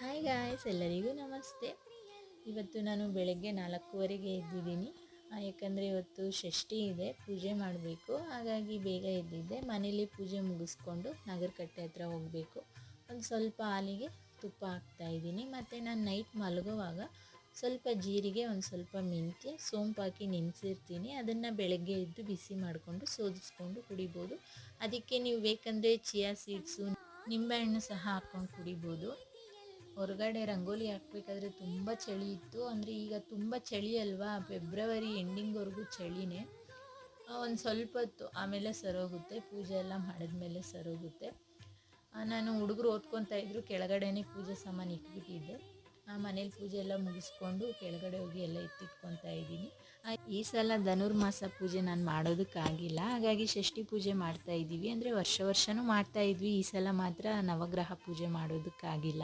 Hi guys ಎಲ್ಲರಿಗೂ ನಮಸ್ತೆ. ಇವತ್ತು ನಾನು ಬೆಳಗ್ಗೆ ನಾಲ್ಕೂವರೆಗೆ ಎದ್ದಿದ್ದೀನಿ. ಯಾಕಂದರೆ ಇವತ್ತು ಷಷ್ಠಿ ಇದೆ, ಪೂಜೆ ಮಾಡಬೇಕು. ಹಾಗಾಗಿ ಬೇಗ ಎದ್ದಿದ್ದೆ. ಮನೇಲಿ ಪೂಜೆ ಮುಗಿಸ್ಕೊಂಡು ನಾಗರಕಟ್ಟೆ ಹತ್ರ ಹೋಗಬೇಕು. ಒಂದು ಸ್ವಲ್ಪ ಹಾಲಿಗೆ ತುಪ್ಪ ಹಾಕ್ತಾ ಇದ್ದೀನಿ. ಮತ್ತು ನಾನು ನೈಟ್ ಮಲಗುವಾಗ ಸ್ವಲ್ಪ ಜೀರಿಗೆ, ಒಂದು ಸ್ವಲ್ಪ ಮೆಂತ್ಯ, ಸೋಂಪು ಹಾಕಿ ನೆನೆಸಿರ್ತೀನಿ. ಅದನ್ನು ಬೆಳಗ್ಗೆ ಎದ್ದು ಬಿಸಿ ಮಾಡಿಕೊಂಡು ಸೋದಿಸ್ಕೊಂಡು ಕುಡಿಬೋದು. ಅದಕ್ಕೆ ನೀವು ಬೇಕಂದರೆ ಚಿಯಾ ಸೀಡ್ಸು ನಿಂಬೆಹಣ್ಣು ಸಹ ಹಾಕ್ಕೊಂಡು ಕುಡಿಬೋದು. ಹೊರಗಡೆ ರಂಗೋಲಿ ಹಾಕ್ಬೇಕಾದ್ರೆ ತುಂಬ ಚಳಿ ಇತ್ತು. ಅಂದರೆ ಈಗ ತುಂಬ ಚಳಿ ಅಲ್ವಾ? ಫೆಬ್ರವರಿ ಎಂಡಿಂಗ್ವರೆಗೂ ಚಳಿನೇ. ಒಂದು ಸ್ವಲ್ಪ ಹೊತ್ತು ಆಮೇಲೆ ಸರೋಗುತ್ತೆ. ಪೂಜೆ ಎಲ್ಲ ಮಾಡಿದ್ಮೇಲೆ ಸರೋಗುತ್ತೆ. ನಾನು ಹುಡುಗರು ಓದ್ಕೊತಾ ಇದ್ರು. ಕೆಳಗಡೆನೇ ಪೂಜೆ ಸಾಮಾನು ಇಟ್ಬಿಟ್ಟಿದ್ದೆ. ಆ, ಮನೇಲಿ ಪೂಜೆ ಎಲ್ಲ ಮುಗಿಸ್ಕೊಂಡು ಕೆಳಗಡೆ ಹೋಗಿ ಎಲ್ಲ ಎತ್ತಿಟ್ಕೊತಾ ಇದ್ದೀನಿ. ಈ ಸಲ ಧನುರ್ಮಾಸ ಪೂಜೆ ನಾನು ಮಾಡೋದಕ್ಕಾಗಿಲ್ಲ. ಹಾಗಾಗಿ ಷಷ್ಠಿ ಪೂಜೆ ಮಾಡ್ತಾ ಇದ್ದೀವಿ ಅಂದರೆ ವರ್ಷ ವರ್ಷವೂ ಮಾಡ್ತಾ ಇದ್ವಿ. ಈ ಸಲ ಮಾತ್ರ ನವಗ್ರಹ ಪೂಜೆ ಮಾಡೋದಕ್ಕಾಗಿಲ್ಲ.